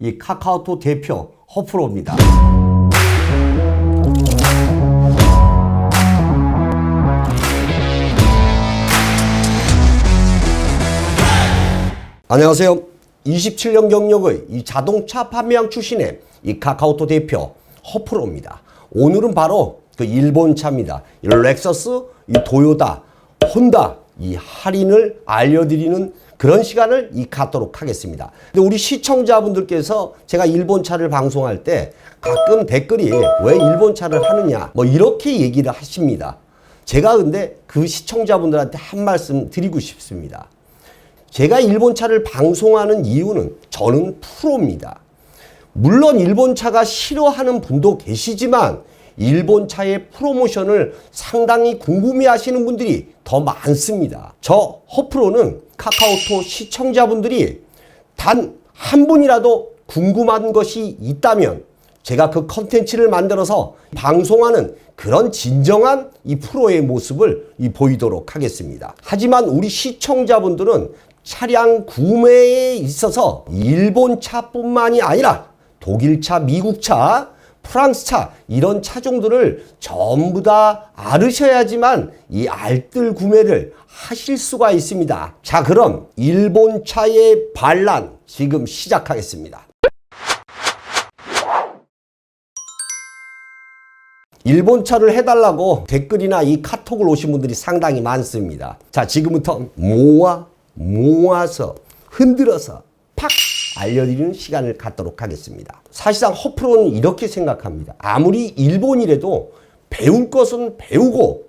이 카카오톡 대표 허프로입니다. 안녕하세요. 27년 경력의 이 자동차 판매왕 출신의 이 카카오톡 대표 허프로입니다. 오늘은 바로 그 일본 차입니다. 이 렉서스, 이 도요다, 혼다 이 할인을 알려드리는 그런 시간을 이 갖도록 하겠습니다. 근데 우리 시청자분들께서 제가 일본 차를 방송할 때 가끔 댓글이 왜 일본 차를 하느냐 뭐 이렇게 얘기를 하십니다. 제가 근데 그 시청자분들한테 한 말씀 드리고 싶습니다. 제가 일본 차를 방송하는 이유는 저는 프로입니다. 물론 일본 차가 싫어하는 분도 계시지만 일본 차의 프로모션을 상당히 궁금해 하시는 분들이 더 많습니다. 저 허프로는 카카오톡 시청자분들이 단 한 분이라도 궁금한 것이 있다면 제가 그 컨텐츠를 만들어서 방송하는 그런 진정한 이 프로의 모습을 이 보이도록 하겠습니다. 하지만 우리 시청자분들은 차량 구매에 있어서 일본 차뿐만이 아니라 독일 차, 미국 차, 프랑스 차 이런 차 종들을 전부 다 알으셔야지만 이 알뜰 구매를 하실 수가 있습니다. 자, 그럼 일본 차의 반란 지금 시작하겠습니다. 일본 차를 해달라고 댓글이나 이 카톡을 오신 분들이 상당히 많습니다. 자, 지금부터 모아, 모아서, 흔들어서 팍 알려드리는 시간을 갖도록 하겠습니다. 사실상 허프로는 이렇게 생각합니다. 아무리 일본이라도 배울 것은 배우고,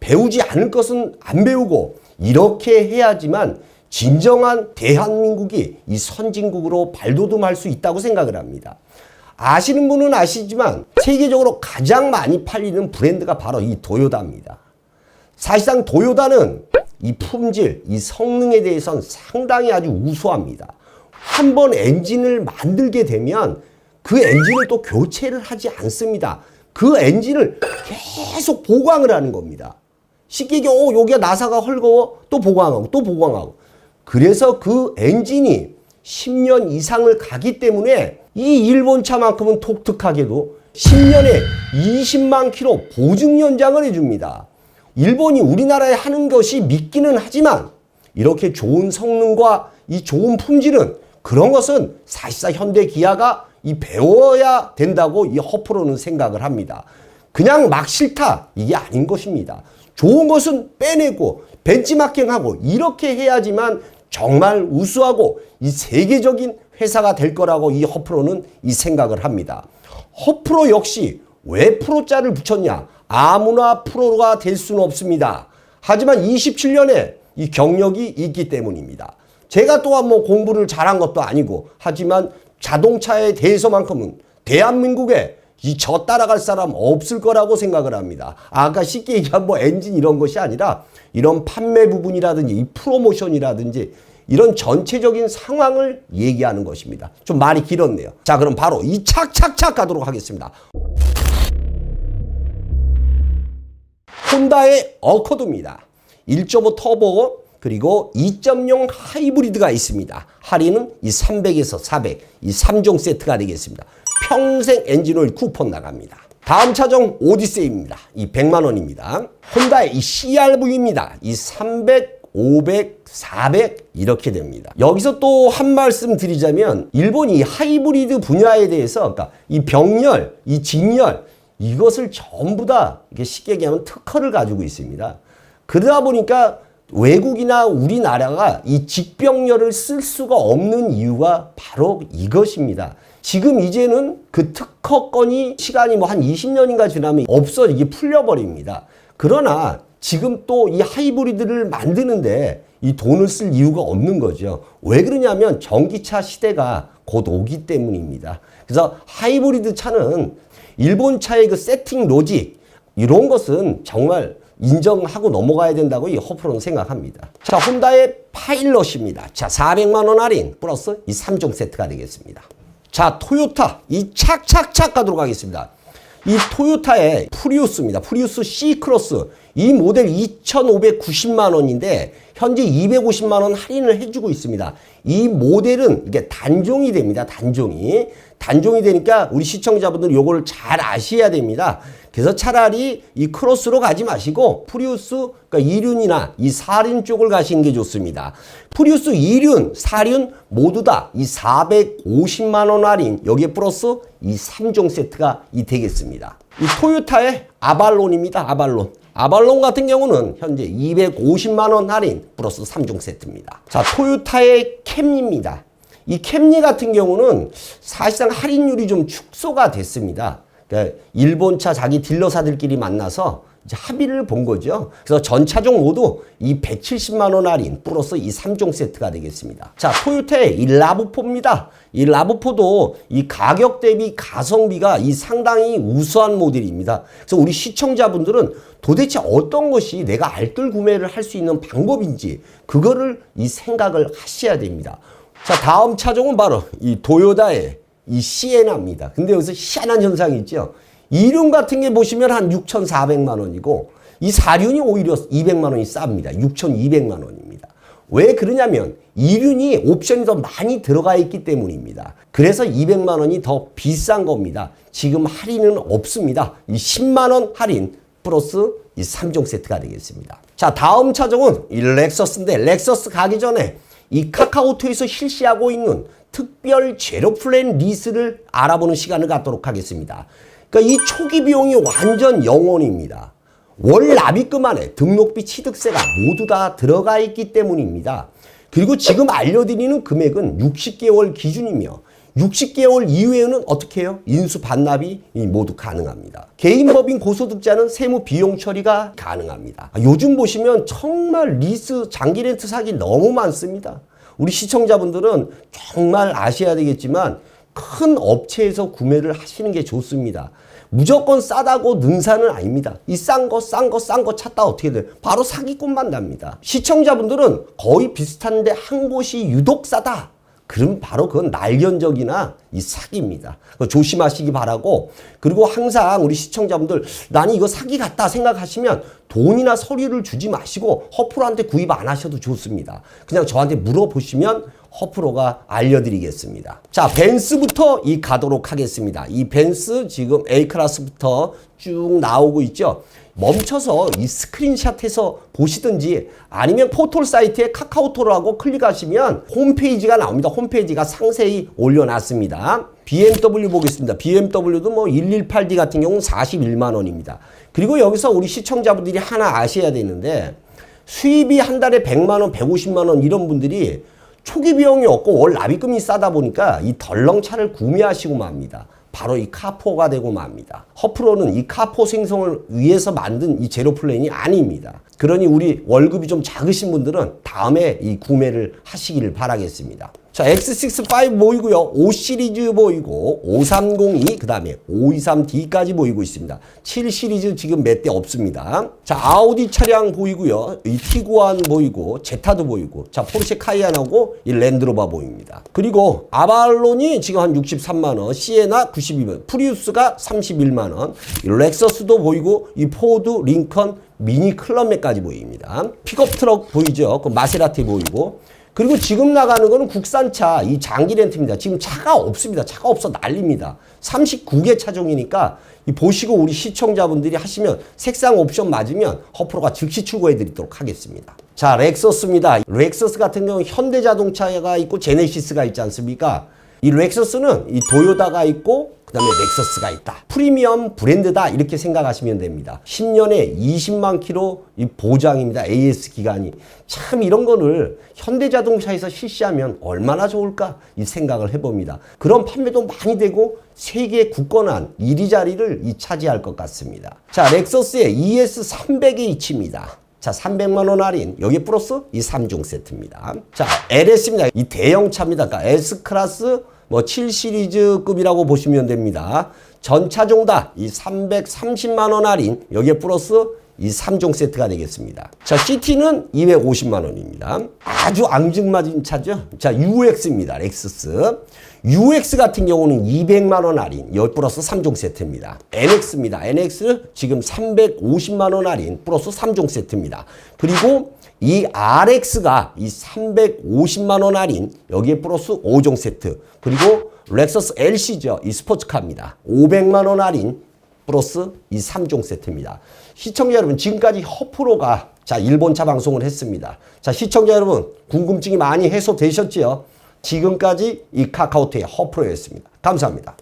배우지 않을 것은 안 배우고, 이렇게 해야지만 진정한 대한민국이 이 선진국으로 발돋움할 수 있다고 생각을 합니다. 아시는 분은 아시지만 세계적으로 가장 많이 팔리는 브랜드가 바로 이 도요다입니다. 사실상 도요다는 이 품질, 이 성능에 대해서는 상당히 아주 우수합니다. 한 번 엔진을 만들게 되면 그 엔진을 또 교체를 하지 않습니다. 그 엔진을 계속 보강을 하는 겁니다. 쉽게 얘기하면 어, 여기가 나사가 헐거워 또 보강하고 또 보강하고 그래서 그 엔진이 10년 이상을 가기 때문에 이 일본 차만큼은 독특하게도 10년에 20만 킬로 보증 연장을 해줍니다. 일본이 우리나라에 하는 것이 믿기는 하지만 이렇게 좋은 성능과 이 좋은 품질은 그런 것은 사실상 현대 기아가 이 배워야 된다고 이 허프로는 생각을 합니다. 그냥 막 싫다 이게 아닌 것입니다. 좋은 것은 빼내고 벤치마킹하고 이렇게 해야지만 정말 우수하고 이 세계적인 회사가 될 거라고 이 허프로는 이 생각을 합니다. 허프로 역시 왜 프로자를 붙였냐? 아무나 프로가 될 수는 없습니다. 하지만 27년에 이 경력이 있기 때문입니다. 제가 또한 뭐 공부를 잘한 것도 아니고 하지만 자동차에 대해서만큼은 대한민국에 이 저 따라갈 사람 없을 거라고 생각을 합니다. 아까 쉽게 얘기한 뭐 엔진 이런 것이 아니라 이런 판매 부분이라든지 이 프로모션이라든지 이런 전체적인 상황을 얘기하는 것입니다. 좀 말이 길었네요. 자, 그럼 바로 이 착착착 가도록 하겠습니다. 혼다의 어코드입니다. 1.5 터보 그리고 2.0 하이브리드가 있습니다. 할인은 이 300에서 400, 이 3종 세트가 되겠습니다. 평생 엔진오일 쿠폰 나갑니다. 다음 차종 오디세이입니다. 이 100만 원입니다. 혼다의 이 CRV입니다. 이 300, 500, 400 이렇게 됩니다. 여기서 또 한 말씀 드리자면 일본이 하이브리드 분야에 대해서 그러니까 이 병렬, 이 직렬 이것을 전부 다 이렇게 쉽게 얘기하면 특허를 가지고 있습니다. 그러다 보니까 외국이나 우리나라가 이 직병렬을 쓸 수가 없는 이유가 바로 이것입니다. 지금 이제는 그 특허권이 시간이 뭐 한 20년인가 지나면 없어 이게 풀려버립니다. 그러나 지금 또 이 하이브리드를 만드는데 이 돈을 쓸 이유가 없는 거죠. 왜 그러냐면 전기차 시대가 곧 오기 때문입니다. 그래서 하이브리드 차는 일본 차의 그 세팅 로직 이런 것은 정말 인정하고 넘어가야 된다고 이 허프로는 생각합니다. 자, 혼다의 파일럿입니다. 자, 400만 원 할인 플러스 이 3종 세트가 되겠습니다. 자, 토요타 이 착착착 가도록 하겠습니다. 이 토요타의 프리우스입니다. 프리우스 C 크로스. 이 모델 2,590만 원인데 현재 250만 원 할인을 해주고 있습니다. 이 모델은 이게 단종이 됩니다. 단종이. 단종이 되니까 우리 시청자분들 요걸 잘 아셔야 됩니다. 그래서 차라리 이 크로스로 가지 마시고 프리우스 그러니까 2륜이나 이 4륜 쪽을 가시는 게 좋습니다. 프리우스 2륜, 4륜 모두 다 이 450만 원 할인 여기에 플러스 이 3종 세트가 이 되겠습니다. 이 토요타의 아발론입니다. 아발론. 아발론 같은 경우는 현재 250만 원 할인 플러스 3종 세트입니다. 자, 토요타의 캠리입니다. 이 캠리 같은 경우는 사실상 할인율이 좀 축소가 됐습니다. 그러니까 일본차 자기 딜러사들끼리 만나서 이제 합의를 본 거죠. 그래서 전 차종 모두 이 170만 원 할인 플러스 이 3종 세트가 되겠습니다. 자, 토요타의 이 라브포입니다. 이 라브포도 이 가격 대비 가성비가 이 상당히 우수한 모델입니다. 그래서 우리 시청자분들은 도대체 어떤 것이 내가 알뜰 구매를 할 수 있는 방법인지 그거를 이 생각을 하셔야 됩니다. 자, 다음 차종은 바로 이 도요다의 이 시에나입니다. 근데 여기서 희한한 현상이 있죠. 이륜 같은 게 보시면 한 6,400만 원이고 이 사륜이 오히려 200만 원이 쌉니다. 6,200만 원입니다. 왜 그러냐면 이륜이 옵션이 더 많이 들어가 있기 때문입니다. 그래서 200만 원이 더 비싼 겁니다. 지금 할인은 없습니다. 이 10만 원 할인 플러스 이 3종 세트가 되겠습니다. 자, 다음 차종은 이 렉서스인데 렉서스 가기 전에 이 카카오톡에서 실시하고 있는 특별 제로 플랜 리스를 알아보는 시간을 갖도록 하겠습니다. 그러니까 이 초기 비용이 완전 영원입니다. 월 납입금 안에 등록비 취득세가 모두 다 들어가 있기 때문입니다. 그리고 지금 알려드리는 금액은 60개월 기준이며 60개월 이후에는 어떻게 해요? 인수 반납이 모두 가능합니다. 개인법인 고소득자는 세무 비용 처리가 가능합니다. 아, 요즘 보시면 정말 리스 장기 렌트 사기 너무 많습니다. 우리 시청자분들은 정말 아셔야 되겠지만 큰 업체에서 구매를 하시는 게 좋습니다. 무조건 싸다고 능사는 아닙니다. 이 싼 거, 싼 거, 싼 거 찾다 어떻게 돼? 바로 사기꾼 만 납니다. 시청자분들은 거의 비슷한데 한 곳이 유독 싸다. 그럼 바로 그건 날견적이나 이 사기입니다. 조심하시기 바라고 그리고 항상 우리 시청자분들 나는 이거 사기 같다 생각하시면 돈이나 서류를 주지 마시고 허프로한테 구입 안 하셔도 좋습니다. 그냥 저한테 물어보시면 허프로가 알려드리겠습니다. 자, 벤스부터 이 가도록 하겠습니다. 이 벤스 지금 A클래스부터 쭉 나오고 있죠. 멈춰서 이 스크린샷해서 보시든지 아니면 포털 사이트에 카카오톡을 하고 클릭하시면 홈페이지가 나옵니다. 홈페이지가 상세히 올려놨습니다. BMW 보겠습니다. BMW도 뭐 118D 같은 경우는 41만 원입니다. 그리고 여기서 우리 시청자분들이 하나 아셔야 되는데 수입이 한 달에 100만 원, 150만 원 이런 분들이 초기 비용이 없고 월 납입금이 싸다 보니까 이 덜렁차를 구매하시고 맙니다. 바로 이 카포가 되고 맙니다. 허프로는 이 카포 생성을 위해서 만든 이 제로 플랜이 아닙니다. 그러니 우리 월급이 좀 작으신 분들은 다음에 이 구매를 하시기를 바라겠습니다. 자, X65 보이고요. 5 시리즈 보이고 5302, 그 다음에 523D까지 보이고 있습니다. 7 시리즈 지금 몇 대 없습니다. 자, 아우디 차량 보이고요. 이 티구안 보이고, 제타도 보이고, 자, 포르쉐 카이안하고 이 랜드로버 보입니다. 그리고 아발론이 지금 한 63만원, 시에나 92만 프리우스가 31만원, 렉서스도 보이고, 이 포드, 링컨, 미니 클럽맨까지 보입니다. 픽업 트럭 보이죠? 그 마세라티 보이고, 그리고 지금 나가는 거는 국산차 이 장기 렌트입니다. 지금 차가 없습니다. 차가 없어 난립니다. 39개 차종이니까 이 보시고 우리 시청자분들이 하시면 색상 옵션 맞으면 허프로가 즉시 출고해 드리도록 하겠습니다. 자, 렉서스입니다. 렉서스 같은 경우는 현대자동차가 있고 제네시스가 있지 않습니까? 이 렉서스는 이 도요다가 있고 그 다음에 렉서스가 있다. 프리미엄 브랜드다 이렇게 생각하시면 됩니다. 10년에 20만 킬로 이 보장입니다. AS 기간이 참 이런 거를 현대자동차에서 실시하면 얼마나 좋을까 이 생각을 해봅니다. 그런 판매도 많이 되고 세계 굳건한 1위 자리를 이 차지할 것 같습니다. 자 렉서스의 ES 300H입니다. 자, 300만 원 할인. 여기 플러스 이 3종 세트입니다. 자, LS입니다. 이 대형차입니다. 그러니까 S클래스 뭐 7시리즈급이라고 보시면 됩니다. 전차종 다 이 330만 원 할인. 여기에 플러스 이 3종 세트가 되겠습니다. 자, CT는 250만 원입니다. 아주 앙증맞은 차죠. 자, UX입니다. 렉스스. UX 같은 경우는 200만 원 할인 10 플러스 3종 세트입니다. NX입니다. NX 지금 350만 원 할인 플러스 3종 세트입니다. 그리고 이 RX가 이 350만 원 할인 여기에 플러스 5종 세트 그리고 렉서스 LC죠. 이 스포츠카입니다. 500만 원 할인 플러스 이 3종 세트입니다. 시청자 여러분 지금까지 허프로가 자 일본차 방송을 했습니다. 자 시청자 여러분 궁금증이 많이 해소되셨지요? 지금까지 이 카카오톡의 허프로였습니다. 감사합니다.